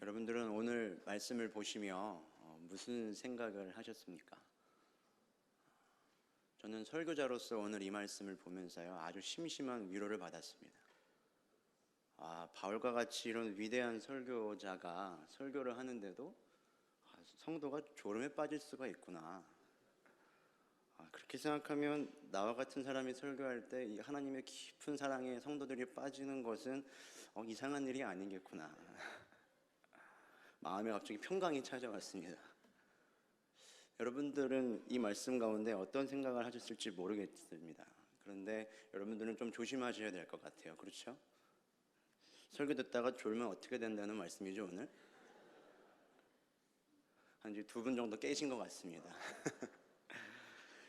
여러분들은 오늘 말씀을 보시며 어, 무슨 생각을 하셨습니까? 저는 설교자로서 오늘 이 말씀을 보면서요 아주 심심한 위로를 받았습니다. 아 바울과 같이 이런 위대한 설교자가 설교를 하는데도 아, 성도가 졸음에 빠질 수가 있구나. 아, 그렇게 생각하면 나와 같은 사람이 설교할 때이 하나님의 깊은 사랑에 성도들이 빠지는 것은 어, 이상한 일이 아니겠구나. 마음에 갑자기 평강이 찾아왔습니다. 여러분들은 이 말씀 가운데 어떤 생각을 하셨을지 모르겠습니다. 그런데 여러분들은 좀 조심하셔야 될 것 같아요. 그렇죠? 설교 듣다가 졸면 어떻게 된다는 말씀이죠, 오늘? 한 두 분 정도 깨신 것 같습니다.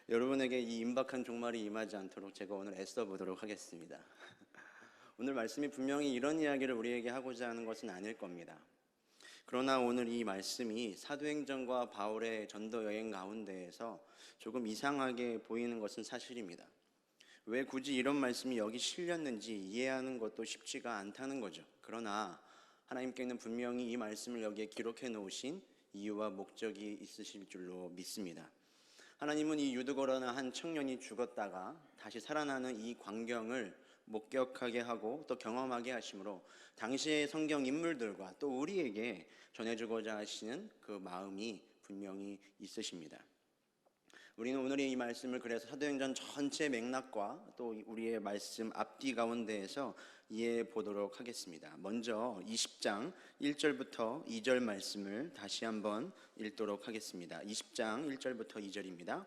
여러분에게 이 임박한 종말이 임하지 않도록 제가 오늘 애써 보도록 하겠습니다. 오늘 말씀이 분명히 이런 이야기를 우리에게 하고자 하는 것은 아닐 겁니다. 그러나 오늘 이 말씀이 사도행전과 바울의 전도 여행 가운데에서 조금 이상하게 보이는 것은 사실입니다. 왜 굳이 이런 말씀이 여기 실렸는지 이해하는 것도 쉽지가 않다는 거죠. 그러나 하나님께는 분명히 이 말씀을 여기에 기록해 놓으신 이유와 목적이 있으실 줄로 믿습니다. 하나님은 이 유두거라는 한 청년이 죽었다가 다시 살아나는 이 광경을 목격하게 하고 또 경험하게 하심으로 당시의 성경 인물들과 또 우리에게 전해주고자 하시는 그 마음이 분명히 있으십니다. 우리는 오늘의 이 말씀을 그래서 사도행전 전체 맥락과 또 우리의 말씀 앞뒤 가운데에서 이해해 보도록 하겠습니다. 먼저 20장 1절부터 2절 말씀을 다시 한번 읽도록 하겠습니다. 20장 1절부터 2절입니다.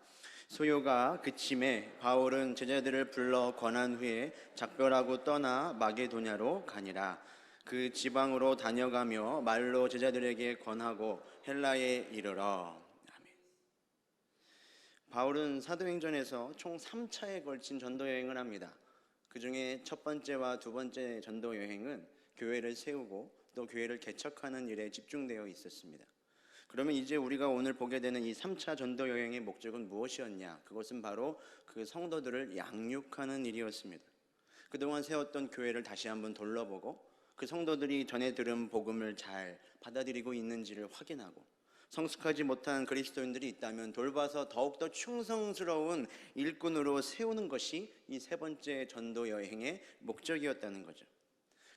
소요가 그침에 바울은 제자들을 불러 권한 후에 작별하고 떠나 마게도냐로 가니라. 그 지방으로 다녀가며 말로 제자들에게 권하고 헬라에 이르러 아멘. 바울은 사도행전에서 총 3차에 걸친 전도 여행을 합니다. 그 중에 첫 번째와 두 번째 전도 여행은 교회를 세우고 또 교회를 개척하는 일에 집중되어 있었습니다. 그러면 이제 우리가 오늘 보게 되는 이 3차 전도 여행의 목적은 무엇이었냐? 그것은 바로 그 성도들을 양육하는 일이었습니다. 그동안 세웠던 교회를 다시 한번 돌려보고 그 성도들이 전해 들은 복음을 잘 받아들이고 있는지를 확인하고 성숙하지 못한 그리스도인들이 있다면 돌봐서 더욱더 충성스러운 일꾼으로 세우는 것이 이 세 번째 전도 여행의 목적이었다는 거죠.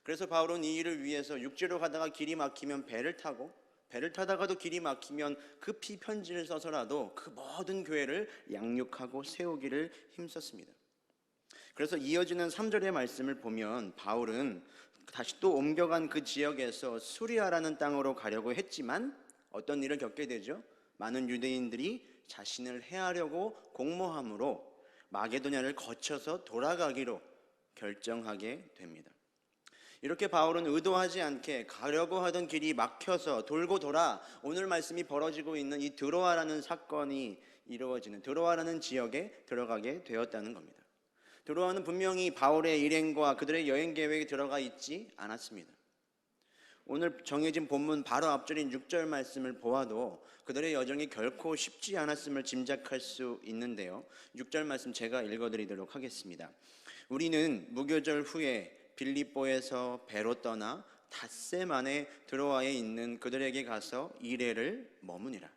그래서 바울은 이 일을 위해서 육지로 가다가 길이 막히면 배를 타고 배를 타다가도 길이 막히면 급히 편지를 써서라도 그 모든 교회를 양육하고 세우기를 힘썼습니다. 그래서 이어지는 3절의 말씀을 보면 바울은 다시 또 옮겨간 그 지역에서 수리아라는 땅으로 가려고 했지만 어떤 일을 겪게 되죠? 많은 유대인들이 자신을 해하려고 공모함으로 마게도냐를 거쳐서 돌아가기로 결정하게 됩니다. 이렇게 바울은 의도하지 않게 가려고 하던 길이 막혀서 돌고 돌아 오늘 말씀이 벌어지고 있는 이 드로아라는 사건이 이루어지는 드로아라는 지역에 들어가게 되었다는 겁니다. 드로아는 분명히 바울의 일행과 그들의 여행 계획에 들어가 있지 않았습니다. 오늘 정해진 본문 바로 앞절인 6절 말씀을 보아도 그들의 여정이 결코 쉽지 않았음을 짐작할 수 있는데요. 6절 말씀 제가 읽어드리도록 하겠습니다. 우리는 무교절 후에 빌립보에서 배로 떠나 닷새 만에 드로아에 있는 그들에게 가서 이래를 머무니라.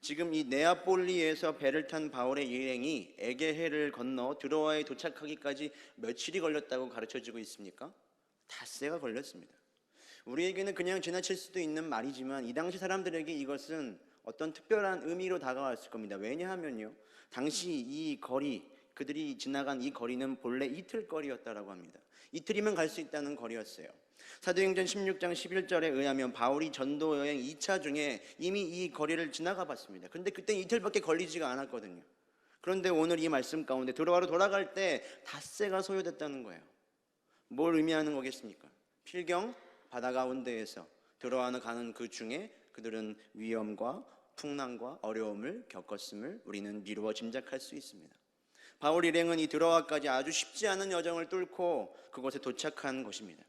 지금 이 네아폴리에서 배를 탄 바울의 일행이 에게해를 건너 드로아에 도착하기까지 며칠이 걸렸다고 가르쳐지고 있습니까? 닷새가 걸렸습니다. 우리에게는 그냥 지나칠 수도 있는 말이지만 이 당시 사람들에게 이것은 어떤 특별한 의미로 다가왔을 겁니다. 왜냐하면요. 당시 이 거리 그들이 지나간 이 거리는 본래 이틀 거리였다라고 합니다. 이틀이면 갈 수 있다는 거리였어요. 사도행전 16장 11절에 의하면 바울이 전도 여행 2차 중에 이미 이 거리를 지나가 봤습니다. 근데 그때 이틀밖에 걸리지가 않았거든요. 그런데 오늘 이 말씀 가운데 들어가로 돌아갈 때 닷새가 소요됐다는 거예요. 뭘 의미하는 거겠습니까? 필경 바다 가운데에서 들어와는 가는 그 중에 그들은 위험과 풍랑과 어려움을 겪었음을 우리는 미루어 짐작할 수 있습니다. 바울 일행은 이 드로아까지 아주 쉽지 않은 여정을 뚫고 그곳에 도착한 것입니다.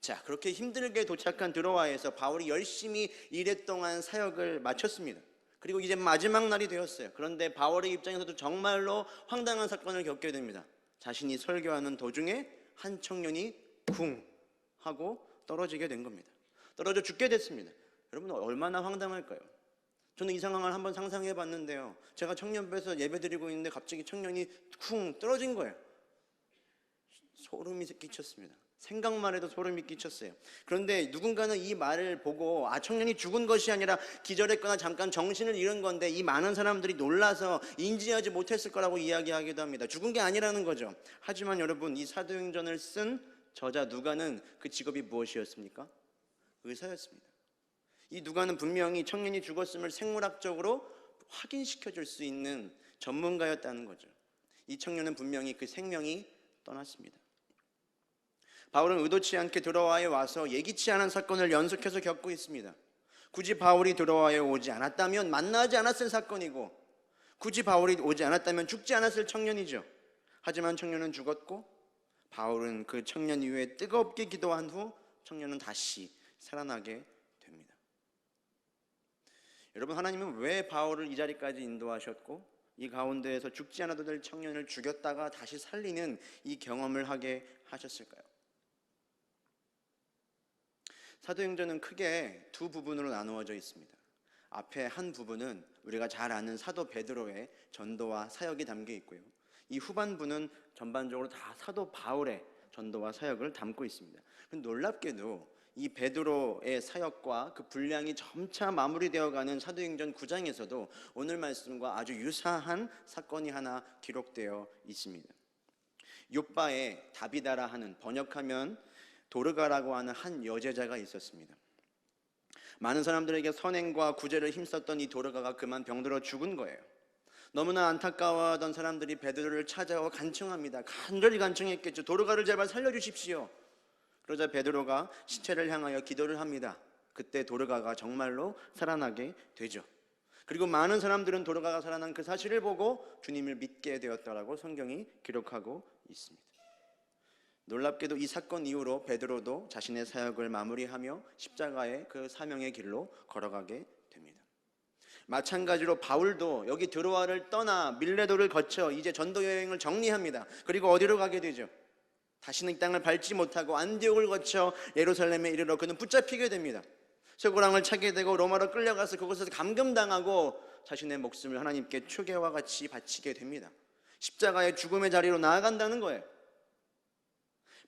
자, 그렇게 힘들게 도착한 드로아에서 바울이 열심히 일해 동안 사역을 마쳤습니다. 그리고 이제 마지막 날이 되었어요. 그런데 바울의 입장에서도 정말로 황당한 사건을 겪게 됩니다. 자신이 설교하는 도중에 한 청년이 쿵 하고 떨어지게 된 겁니다. 떨어져 죽게 됐습니다. 여러분 얼마나 황당할까요? 저는 이 상황을 한번 상상해 봤는데요. 제가 청년부에서 예배 드리고 있는데 갑자기 청년이 쿵 떨어진 거예요. 소름이 끼쳤습니다. 생각만 해도 소름이 끼쳤어요. 그런데 누군가는 이 말을 보고 아 청년이 죽은 것이 아니라 기절했거나 잠깐 정신을 잃은 건데 이 많은 사람들이 놀라서 인지하지 못했을 거라고 이야기하기도 합니다. 죽은 게 아니라는 거죠. 하지만 여러분 이 사도행전을 쓴 저자 누가는 그 직업이 무엇이었습니까? 의사였습니다. 이 누가는 분명히 청년이 죽었음을 생물학적으로 확인시켜 줄 수 있는 전문가였다는 거죠. 이 청년은 분명히 그 생명이 떠났습니다. 바울은 의도치 않게 들어와에 와서 예기치 않은 사건을 연속해서 겪고 있습니다. 굳이 바울이 들어와에 오지 않았다면 만나지 않았을 사건이고 굳이 바울이 오지 않았다면 죽지 않았을 청년이죠. 하지만 청년은 죽었고 바울은 그 청년 이후에 뜨겁게 기도한 후 청년은 다시 살아나게. 여러분 하나님은 왜 바울을 이 자리까지 인도하셨고 이 가운데에서 죽지 않아도 될 청년을 죽였다가 다시 살리는 이 경험을 하게 하셨을까요? 사도행전은 크게 두 부분으로 나누어져 있습니다. 앞에 한 부분은 우리가 잘 아는 사도 베드로의 전도와 사역이 담겨 있고요. 이 후반부는 전반적으로 다 사도 바울의 전도와 사역을 담고 있습니다. 놀랍게도 이 베드로의 사역과 그 분량이 점차 마무리되어가는 사도행전 9장에서도 오늘 말씀과 아주 유사한 사건이 하나 기록되어 있습니다. 요바에 다비다라 하는 번역하면 도르가라고 하는 한 여제자가 있었습니다. 많은 사람들에게 선행과 구제를 힘썼던 이 도르가가 그만 병들어 죽은 거예요. 너무나 안타까워하던 사람들이 베드로를 찾아와 간청합니다. 간절히 간청했겠죠. 도르가를 제발 살려주십시오. 그러자 베드로가 시체를 향하여 기도를 합니다. 그때 도르가가 정말로 살아나게 되죠. 그리고 많은 사람들은 도르가가 살아난 그 사실을 보고 주님을 믿게 되었다라고 성경이 기록하고 있습니다. 놀랍게도 이 사건 이후로 베드로도 자신의 사역을 마무리하며 십자가의 그 사명의 길로 걸어가게 됩니다. 마찬가지로 바울도 여기 드로아를 떠나 밀레도를 거쳐 이제 전도 여행을 정리합니다. 그리고 어디로 가게 되죠? 다시는 이 땅을 밟지 못하고 안디옥을 거쳐 예루살렘에 이르러 그는 붙잡히게 됩니다. 쇠고랑을 차게 되고 로마로 끌려가서 그곳에서 감금당하고 자신의 목숨을 하나님께 추계와 같이 바치게 됩니다. 십자가의 죽음의 자리로 나아간다는 거예요.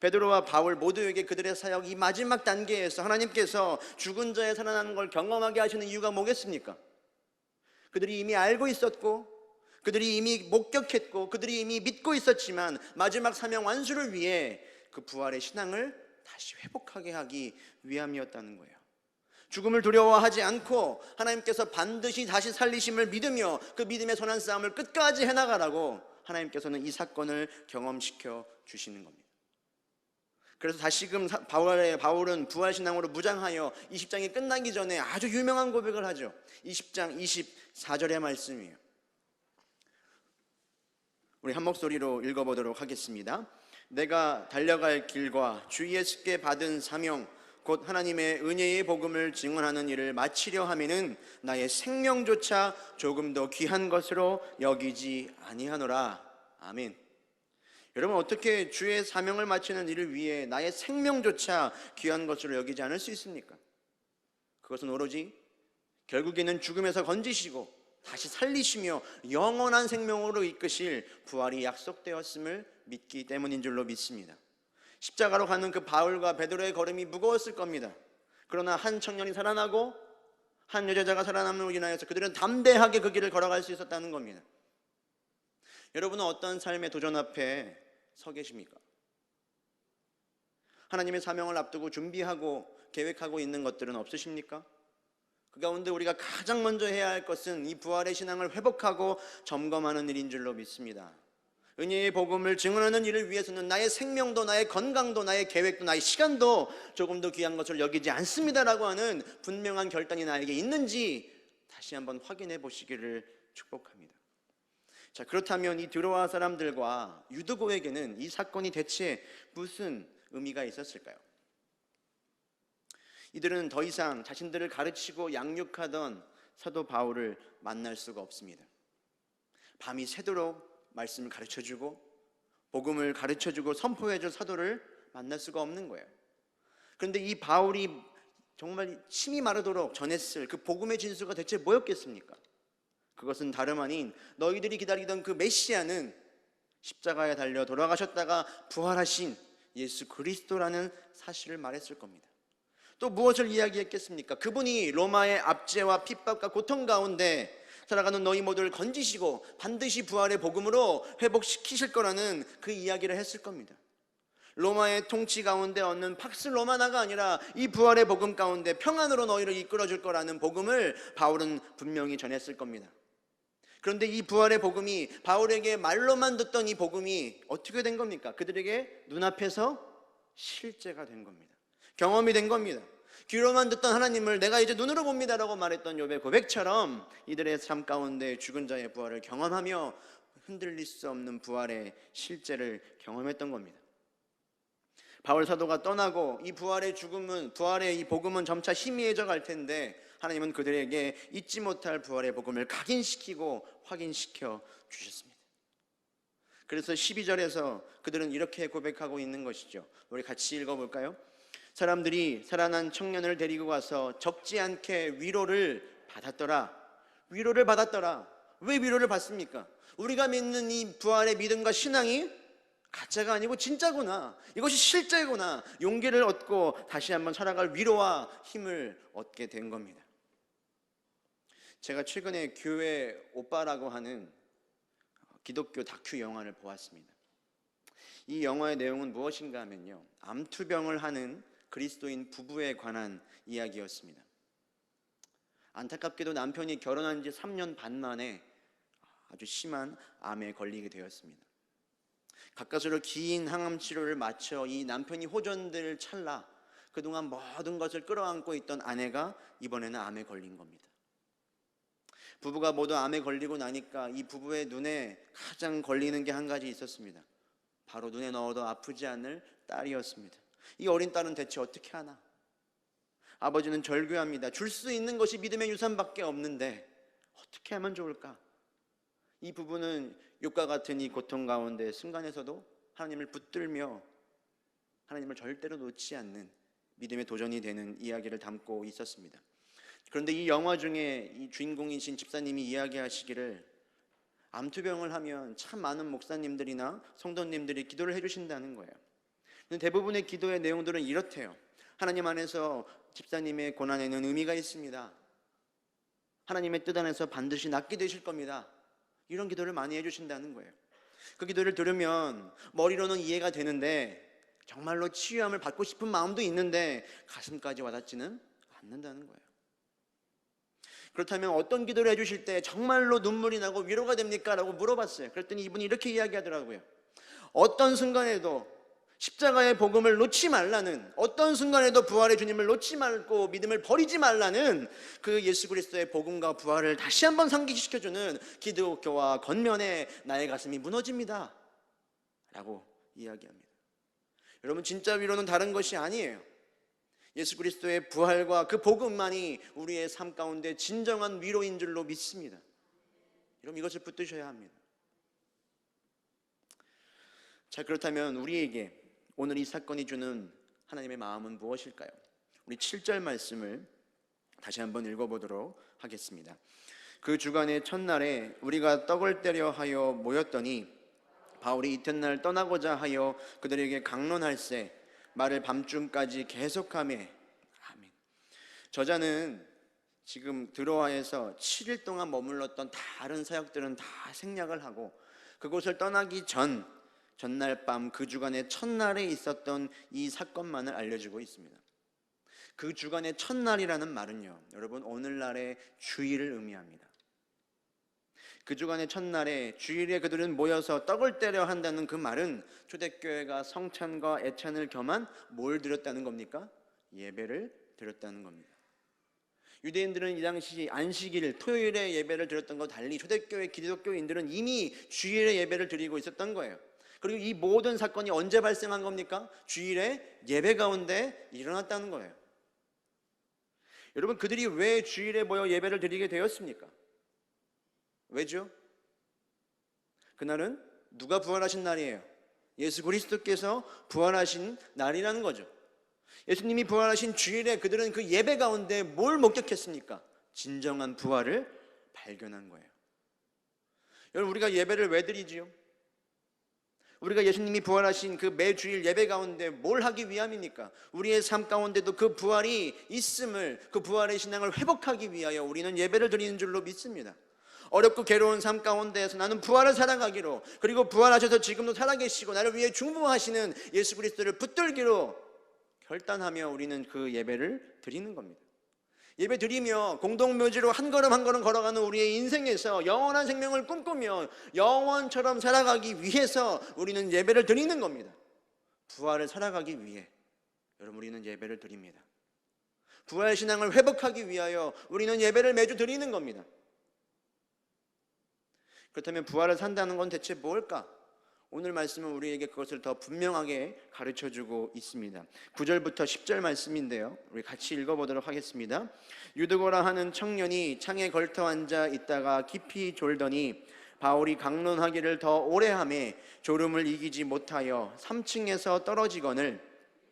베드로와 바울 모두에게 그들의 사역 이 마지막 단계에서 하나님께서 죽은 자의 살아나는 걸 경험하게 하시는 이유가 뭐겠습니까? 그들이 이미 알고 있었고 그들이 이미 목격했고 그들이 이미 믿고 있었지만 마지막 사명 완수를 위해 그 부활의 신앙을 다시 회복하게 하기 위함이었다는 거예요. 죽음을 두려워하지 않고 하나님께서 반드시 다시 살리심을 믿으며 그 믿음의 선한 싸움을 끝까지 해나가라고 하나님께서는 이 사건을 경험시켜 주시는 겁니다. 그래서 다시금 바울의 바울은 부활 신앙으로 무장하여 20장이 끝나기 전에 아주 유명한 고백을 하죠. 20장 24절의 말씀이에요. 우리 한 목소리로 읽어보도록 하겠습니다. 내가 달려갈 길과 주 예수께 받은 사명 곧 하나님의 은혜의 복음을 증언하는 일을 마치려 하면은 나의 생명조차 조금 더 귀한 것으로 여기지 아니하노라. 아멘. 여러분 어떻게 주의 사명을 마치는 일을 위해 나의 생명조차 귀한 것으로 여기지 않을 수 있습니까? 그것은 오로지 결국에는 죽음에서 건지시고 다시 살리시며 영원한 생명으로 이끄실 부활이 약속되었음을 믿기 때문인 줄로 믿습니다. 십자가로 가는 그 바울과 베드로의 걸음이 무거웠을 겁니다. 그러나 한 청년이 살아나고 한 여자가 살아남으로 인하여서 그들은 담대하게 그 길을 걸어갈 수 있었다는 겁니다. 여러분은 어떤 삶의 도전 앞에 서 계십니까? 하나님의 사명을 앞두고 준비하고 계획하고 있는 것들은 없으십니까? 그 가운데 우리가 가장 먼저 해야 할 것은 이 부활의 신앙을 회복하고 점검하는 일인 줄로 믿습니다. 은혜의 복음을 증언하는 일을 위해서는 나의 생명도 나의 건강도 나의 계획도 나의 시간도 조금 더 귀한 것을 여기지 않습니다라고 하는 분명한 결단이 나에게 있는지 다시 한번 확인해 보시기를 축복합니다. 자, 그렇다면 이 드로아 사람들과 유드고에게는 이 사건이 대체 무슨 의미가 있었을까요? 이들은 더 이상 자신들을 가르치고 양육하던 사도 바울을 만날 수가 없습니다. 밤이 새도록 말씀을 가르쳐 주고 복음을 가르쳐 주고 선포해 줄 사도를 만날 수가 없는 거예요. 그런데 이 바울이 정말 침이 마르도록 전했을 그 복음의 진수가 대체 뭐였겠습니까? 그것은 다름 아닌 너희들이 기다리던 그 메시아는 십자가에 달려 돌아가셨다가 부활하신 예수 그리스도라는 사실을 말했을 겁니다. 또 무엇을 이야기했겠습니까? 그분이 로마의 압제와 핍박과 고통 가운데 살아가는 너희 모두를 건지시고 반드시 부활의 복음으로 회복시키실 거라는 그 이야기를 했을 겁니다. 로마의 통치 가운데 얻는 팍스 로마나가 아니라 이 부활의 복음 가운데 평안으로 너희를 이끌어 줄 거라는 복음을 바울은 분명히 전했을 겁니다. 그런데 이 부활의 복음이 바울에게 말로만 듣던 이 복음이 어떻게 된 겁니까? 그들에게 눈앞에서 실제가 된 겁니다. 경험이 된 겁니다. 귀로만 듣던 하나님을 내가 이제 눈으로 봅니다라고 말했던 욥의 고백처럼 이들의 삶 가운데 죽은 자의 부활을 경험하며 흔들릴 수 없는 부활의 실제를 경험했던 겁니다. 바울 사도가 떠나고 이 부활의 죽음은 부활의 이 복음은 점차 희미해져 갈 텐데 하나님은 그들에게 잊지 못할 부활의 복음을 각인시키고 확인시켜 주셨습니다. 그래서 12절에서 그들은 이렇게 고백하고 있는 것이죠. 우리 같이 읽어 볼까요? 사람들이 살아난 청년을 데리고 가서 적지 않게 위로를 받았더라. 위로를 받았더라. 왜 위로를 받습니까? 우리가 믿는 이 부활의 믿음과 신앙이 가짜가 아니고 진짜구나. 이것이 실제구나. 용기를 얻고 다시 한번 살아갈 위로와 힘을 얻게 된 겁니다. 제가 최근에 교회 오빠라고 하는 기독교 다큐 영화를 보았습니다. 이 영화의 내용은 무엇인가 하면요. 암투병을 하는 그리스도인 부부에 관한 이야기였습니다. 안타깝게도 남편이 결혼한 지 3년 반 만에 아주 심한 암에 걸리게 되었습니다. 가까스로 긴 항암 치료를 마쳐 이 남편이 호전될 찰나 그동안 모든 것을 끌어안고 있던 아내가 이번에는 암에 걸린 겁니다. 부부가 모두 암에 걸리고 나니까 이 부부의 눈에 가장 걸리는 게 한 가지 있었습니다. 바로 눈에 넣어도 아프지 않을 딸이었습니다. 이 어린 딸은 대체 어떻게 하나? 아버지는 절규합니다. 줄 수 있는 것이 믿음의 유산밖에 없는데 어떻게 하면 좋을까? 이 부부는 욕과 같은 이 고통 가운데 순간에서도 하나님을 붙들며 하나님을 절대로 놓지 않는 믿음의 도전이 되는 이야기를 담고 있었습니다. 그런데 이 영화 중에 이 주인공이신 집사님이 이야기하시기를 암투병을 하면 참 많은 목사님들이나 성도님들이 기도를 해주신다는 거예요. 대부분의 기도의 내용들은 이렇대요. 하나님 안에서 집사님의 고난에는 의미가 있습니다. 하나님의 뜻 안에서 반드시 낫게 되실 겁니다. 이런 기도를 많이 해주신다는 거예요. 그 기도를 들으면 머리로는 이해가 되는데 정말로 치유함을 받고 싶은 마음도 있는데 가슴까지 와닿지는 않는다는 거예요. 그렇다면 어떤 기도를 해주실 때 정말로 눈물이 나고 위로가 됩니까? 라고 물어봤어요. 그랬더니 이분이 이렇게 이야기하더라고요. 어떤 순간에도 십자가의 복음을 놓지 말라는 어떤 순간에도 부활의 주님을 놓지 말고 믿음을 버리지 말라는 그 예수 그리스도의 복음과 부활을 다시 한번 상기시켜 주는 기독교와 겉면에 나의 가슴이 무너집니다. 라고 이야기합니다. 여러분 진짜 위로는 다른 것이 아니에요. 예수 그리스도의 부활과 그 복음만이 우리의 삶 가운데 진정한 위로인 줄로 믿습니다. 여러분 이것을 붙드셔야 합니다. 자 그렇다면 우리에게 오늘 이 사건이 주는 하나님의 마음은 무엇일까요? 우리 7절 말씀을 다시 한번 읽어보도록 하겠습니다. 그 주간의 첫날에 우리가 떡을 때려 하여 모였더니 바울이 이튿날 떠나고자 하여 그들에게 강론할세 말을 밤중까지 계속하며 아멘. 저자는 지금 드로아에서 7일 동안 머물렀던 다른 사역들은 다 생략을 하고 그곳을 떠나기 전 전날 밤 그 주간의 첫날에 있었던 이 사건만을 알려주고 있습니다. 그 주간의 첫날이라는 말은요, 여러분 오늘날의 주일을 의미합니다. 그 주간의 첫날에 주일에 그들은 모여서 떡을 때려 한다는 그 말은 초대교회가 성찬과 애찬을 겸한 뭘 드렸다는 겁니까? 예배를 드렸다는 겁니다. 유대인들은 이 당시 안식일 토요일에 예배를 드렸던 것 달리 초대교회 기독교인들은 이미 주일에 예배를 드리고 있었던 거예요. 그리고 이 모든 사건이 언제 발생한 겁니까? 주일에 예배 가운데 일어났다는 거예요. 여러분 그들이 왜 주일에 모여 예배를 드리게 되었습니까? 왜죠? 그날은 누가 부활하신 날이에요? 예수 그리스도께서 부활하신 날이라는 거죠. 예수님이 부활하신 주일에 그들은 그 예배 가운데 뭘 목격했습니까? 진정한 부활을 발견한 거예요. 여러분 우리가 예배를 왜 드리지요? 우리가 예수님이 부활하신 그 매주일 예배 가운데 뭘 하기 위함입니까? 우리의 삶 가운데도 그 부활이 있음을 그 부활의 신앙을 회복하기 위하여 우리는 예배를 드리는 줄로 믿습니다. 어렵고 괴로운 삶 가운데에서 나는 부활을 살아가기로 그리고 부활하셔서 지금도 살아계시고 나를 위해 중보하시는 예수 그리스도를 붙들기로 결단하며 우리는 그 예배를 드리는 겁니다. 예배 드리며 공동묘지로 한 걸음 한 걸음 걸어가는 우리의 인생에서 영원한 생명을 꿈꾸며 영원처럼 살아가기 위해서 우리는 예배를 드리는 겁니다. 부활을 살아가기 위해 여러분 우리는 예배를 드립니다. 부활 신앙을 회복하기 위하여 우리는 예배를 매주 드리는 겁니다. 그렇다면 부활을 산다는 건 대체 뭘까? 오늘 말씀은 우리에게 그것을 더 분명하게 가르쳐 주고 있습니다. 9절부터 10절 말씀인데요. 우리 같이 읽어 보도록 하겠습니다. 유드고라 하는 청년이 창에 걸터 앉아 있다가 깊이 졸더니 바울이 강론하기를 더 오래 함에 졸음을 이기지 못하여 3층에서 떨어지거늘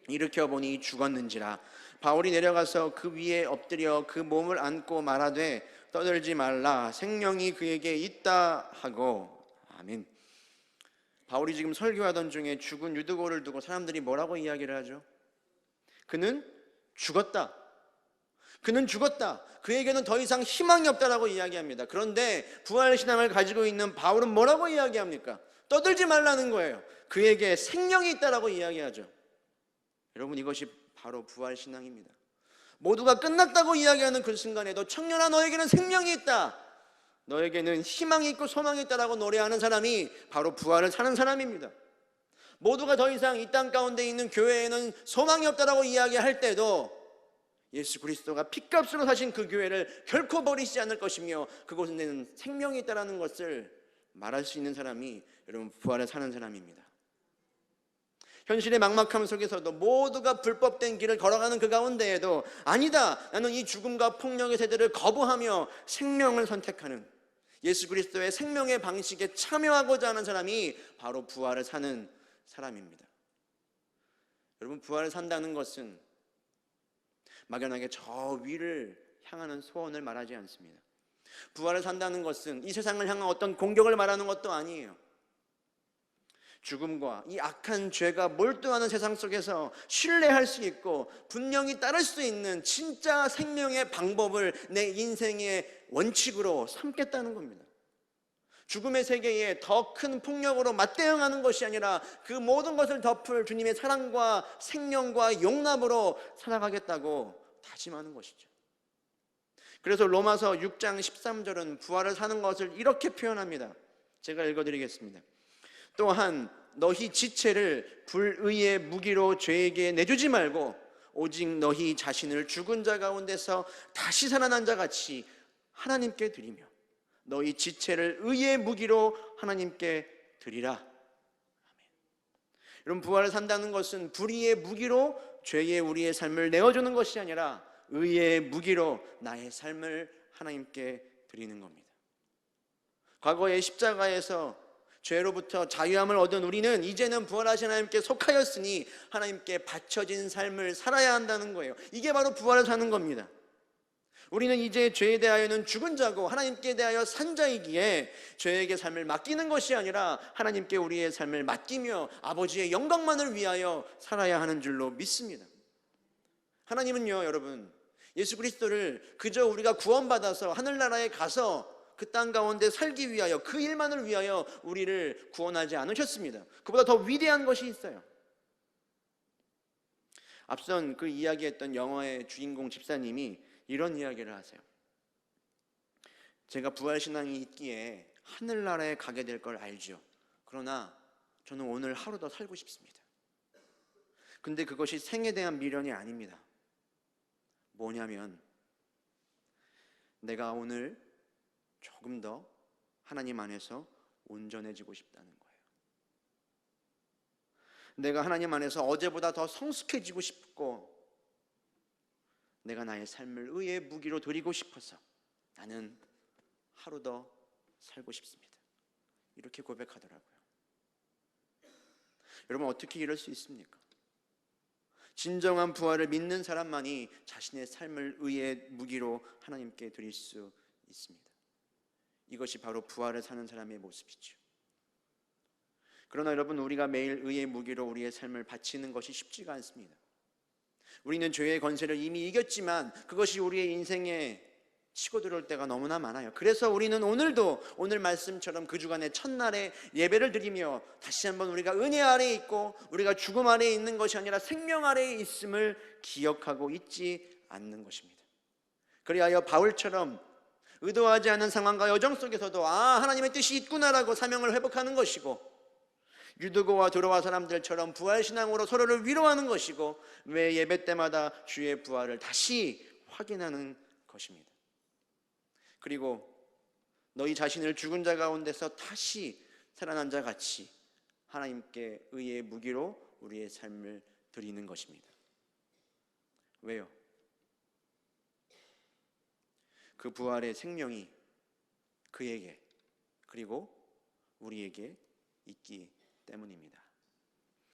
일으켜 보니 죽었는지라 바울이 내려가서 그 위에 엎드려 그 몸을 안고 말하되 떠들지 말라 생명이 그에게 있다 하고 아멘. 바울이 지금 설교하던 중에 죽은 유드고를 두고 사람들이 뭐라고 이야기를 하죠? 그는 죽었다. 그는 죽었다. 그에게는 더 이상 희망이 없다라고 이야기합니다. 그런데 부활 신앙을 가지고 있는 바울은 뭐라고 이야기합니까? 떠들지 말라는 거예요. 그에게 생명이 있다라고 이야기하죠. 여러분 이것이 바로 부활 신앙입니다. 모두가 끝났다고 이야기하는 그 순간에도 청년아 너에게는 생명이 있다. 너에게는 희망이 있고 소망이 있다라고 노래하는 사람이 바로 부활을 사는 사람입니다. 모두가 더 이상 이 땅 가운데 있는 교회에는 소망이 없다라고 이야기할 때도 예수 그리스도가 피값으로 사신 그 교회를 결코 버리지 않을 것이며 그곳에는 생명이 있다라는 것을 말할 수 있는 사람이 여러분 부활을 사는 사람입니다. 현실의 막막함 속에서도 모두가 불법된 길을 걸어가는 그 가운데에도 아니다. 나는 이 죽음과 폭력의 세대를 거부하며 생명을 선택하는 예수 그리스도의 생명의 방식에 참여하고자 하는 사람이 바로 부활을 사는 사람입니다. 여러분 부활을 산다는 것은 막연하게 저 위를 향하는 소원을 말하지 않습니다. 부활을 산다는 것은 이 세상을 향한 어떤 공격을 말하는 것도 아니에요. 죽음과 이 악한 죄가 몰두하는 세상 속에서 신뢰할 수 있고 분명히 따를 수 있는 진짜 생명의 방법을 내 인생의 원칙으로 삼겠다는 겁니다. 죽음의 세계에 더 큰 폭력으로 맞대응하는 것이 아니라 그 모든 것을 덮을 주님의 사랑과 생명과 용납으로 살아가겠다고 다짐하는 것이죠. 그래서 로마서 6장 13절은 부활을 사는 것을 이렇게 표현합니다. 제가 읽어드리겠습니다. 또한 너희 지체를 불의의 무기로 죄에게 내주지 말고 오직 너희 자신을 죽은 자 가운데서 다시 살아난 자 같이 하나님께 드리며 너희 지체를 의의 무기로 하나님께 드리라. 아멘. 여러분 부활을 산다는 것은 불의의 무기로 죄의 우리의 삶을 내어주는 것이 아니라 의의 무기로 나의 삶을 하나님께 드리는 겁니다. 과거의 십자가에서 죄로부터 자유함을 얻은 우리는 이제는 부활하신 하나님께 속하였으니 하나님께 바쳐진 삶을 살아야 한다는 거예요. 이게 바로 부활을 사는 겁니다. 우리는 이제 죄에 대하여는 죽은 자고 하나님께 대하여 산 자이기에 죄에게 삶을 맡기는 것이 아니라 하나님께 우리의 삶을 맡기며 아버지의 영광만을 위하여 살아야 하는 줄로 믿습니다. 하나님은요, 여러분, 예수 그리스도를 그저 우리가 구원받아서 하늘나라에 가서 그 땅 가운데 살기 위하여 그 일만을 위하여 우리를 구원하지 않으셨습니다. 그보다 더 위대한 것이 있어요. 앞선 그 이야기했던 영화의 주인공 집사님이 이런 이야기를 하세요. 제가 부활 신앙이 있기에 하늘나라에 가게 될 걸 알죠. 그러나 저는 오늘 하루 더 살고 싶습니다. 근데 그것이 생에 대한 미련이 아닙니다. 뭐냐면 내가 오늘 조금 더 하나님 안에서 온전해지고 싶다는 거예요. 내가 하나님 안에서 어제보다 더 성숙해지고 싶고 내가 나의 삶을 의의 무기로 드리고 싶어서 나는 하루 더 살고 싶습니다. 이렇게 고백하더라고요. 여러분 어떻게 이럴 수 있습니까? 진정한 부활을 믿는 사람만이 자신의 삶을 의의 무기로 하나님께 드릴 수 있습니다. 이것이 바로 부활을 사는 사람의 모습이죠. 그러나 여러분 우리가 매일 의의 무기로 우리의 삶을 바치는 것이 쉽지가 않습니다. 우리는 죄의 권세를 이미 이겼지만 그것이 우리의 인생에 치고 들어올 때가 너무나 많아요. 그래서 우리는 오늘도 오늘 말씀처럼 그 주간의 첫날에 예배를 드리며 다시 한번 우리가 은혜 아래에 있고 우리가 죽음 아래에 있는 것이 아니라 생명 아래에 있음을 기억하고 있지 않는 것입니다. 그리하여 바울처럼 의도하지 않은 상황과 여정 속에서도 아 하나님의 뜻이 있구나라고 사명을 회복하는 것이고 유드고와 드로와 사람들처럼 부활 신앙으로 서로를 위로하는 것이고 매 예배 때마다 주의 부활을 다시 확인하는 것입니다. 그리고 너희 자신을 죽은 자 가운데서 다시 살아난 자 같이 하나님께 의의 무기로 우리의 삶을 드리는 것입니다. 왜요? 그 부활의 생명이 그에게 그리고 우리에게 있기 때문입니다.